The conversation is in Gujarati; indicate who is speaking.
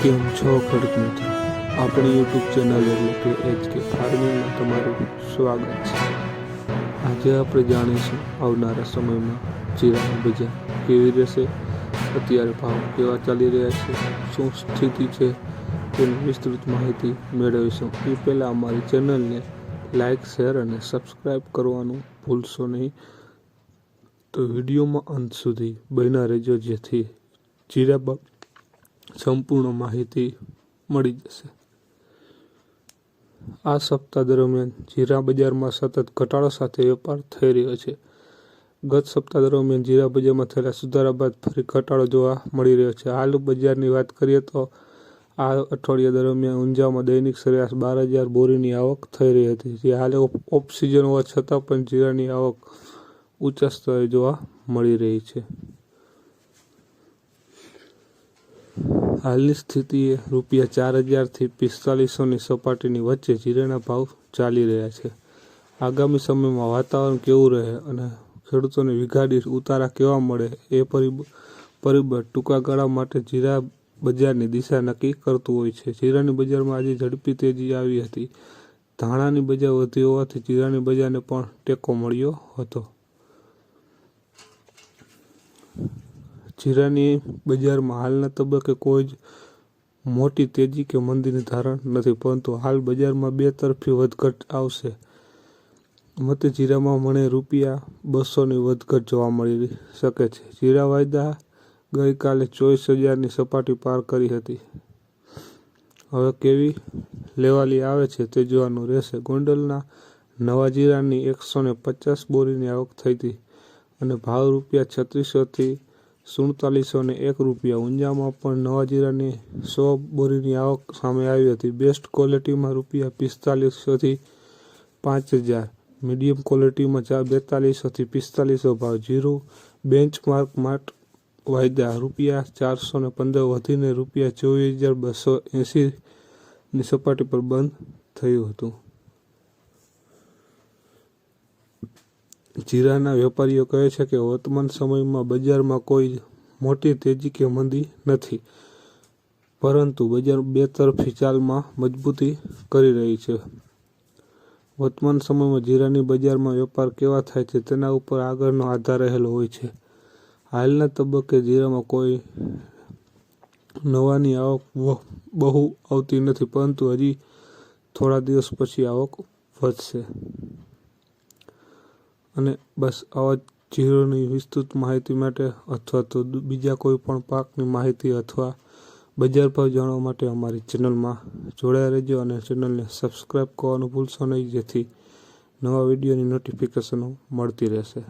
Speaker 1: કેમ છો, ખેડૂત મિત્રો? આપણી યુટ્યુબ ચેનલ એટલે કે એચ કે ફાર્મિંગમાં તમારું સ્વાગત છે. આજે આપણે જાણીશું આવનારા સમયમાં જીરાના બજાર કેવી રહેશે, અત્યારે ભાવ કેવા ચાલી રહ્યા છે, શું સ્થિતિ છે, તેની વિસ્તૃત માહિતી મેળવીશું. એ પહેલાં અમારી ચેનલને લાઇક શેર અને સબસ્ક્રાઈબ કરવાનું ભૂલશો નહીં. તો વિડીયોમાં અંત સુધી બન્યા રહેજો, જેથી જીરા સંપૂર્ણ માહિતી મળી જશે. આ સપ્તાહ દરમિયાન જીરા બજારમાં સતત ઘટાડો સાથે વેપાર થઈ રહ્યો છે. ગત સપ્તાહ દરમિયાન જીરા બજારમાં થયેલા સુધારા બાદ ફરી ઘટાડો જોવા મળી રહ્યો છે. હાલ બજારની વાત કરીએ તો આ અઠવાડિયા દરમિયાન ઊંઝામાં દૈનિક સરેરાશ બાર હજાર બોરીની આવક થઈ રહી હતી, જે હાલે ઓફ- સિઝન હોવા છતાં પણ જીરાની આવક ઊંચા સ્તરે જોવા મળી રહી છે. હાલની સ્થિતિએ રૂપિયા ચાર હજારથી પિસ્તાલીસોની સપાટીની વચ્ચે જીરાના ભાવ ચાલી રહ્યા છે. આગામી સમયમાં વાતાવરણ કેવું રહે અને ખેડૂતોને વિઘાડી ઉતારા કેવા મળે એ પરિબ- પરિબળ ટૂંકા ગાળા માટે જીરા બજારની દિશા નક્કી કરતું હોય છે. જીરાની બજારમાં આજે ઝડપી તેજી આવી હતી. ધાણાની બજાર વધી હોવાથી જીરાની બજારને પણ ટેકો મળ્યો હતો. જીરાની બજારમાં હાલના તબક્કે કોઈ જ મોટી તેજી કે મંદીની ધારણ નથી, પરંતુ હાલ બજારમાં બે તરફી વધઘટ આવશે. મતે જીરામાં મને રૂપિયા બસોની વધઘટ જોવા મળી શકે છે. જીરા વાયદા ગઈકાલે ચોવીસ હજારની સપાટી પાર કરી હતી. હવે કેવી લેવાલી આવે છે તે જોવાનું રહેશે. ગોંડલના નવા જીરાની એકસો ને પચાસ બોરીની આવક થઈ હતી અને ભાવ રૂપિયા છત્રીસોથી સુડતાલીસો ને એક રૂપિયા. ઊંઝામાં પણ નવા જીરાની સો બોરીની આવક સામે આવી હતી. બેસ્ટ ક્વોલિટીમાં રૂપિયા પિસ્તાલીસોથી પાંચ હજાર. મીડિયમ ક્વોલિટીમાં ચાર બેતાલીસોથી પિસ્તાલીસો ભાવ. જીરું બેન્ચમાર્ક માર્ટ વાયદા. રૂપિયા ચારસો ને પંદર વધીને રૂપિયા ચોવીસ હજાર બસો એંસીની સપાટી પર બંધ થયું હતું. જીરાના વેપારીઓ કહે છે કે વર્તમાન સમયમાં બજારમાં કોઈ મોટી તેજી કે મંદી નથી, પરંતુ બજાર બેતરફી ચાલમાં મજબૂતી કરી રહી છે. વર્તમાન સમયમાં જીરાની બજારમાં વેપાર કેવા થાય છે તેના ઉપર આગળનો આધાર રહેલો હોય છે. હાલના તબક્કે જીરામાં કોઈ નવાની આવક બહુ આવતી નથી, પરંતુ હજી થોડા દિવસ પછી આવક વધશે. અને બસ આવા જીરોની વિસ્તૃત માહિતી માટે અથવા તો બીજા કોઈ પણ પાકની માહિતી અથવા બજાર ભાવ જાણવા માટે અમારી ચેનલમાં જોડાયા રહેજો અને ચેનલને સબસ્ક્રાઈબ કરવાનું ભૂલશો નહીં, જેથી નવા વિડીયોની નોટિફિકેશનો મળતી રહેશે.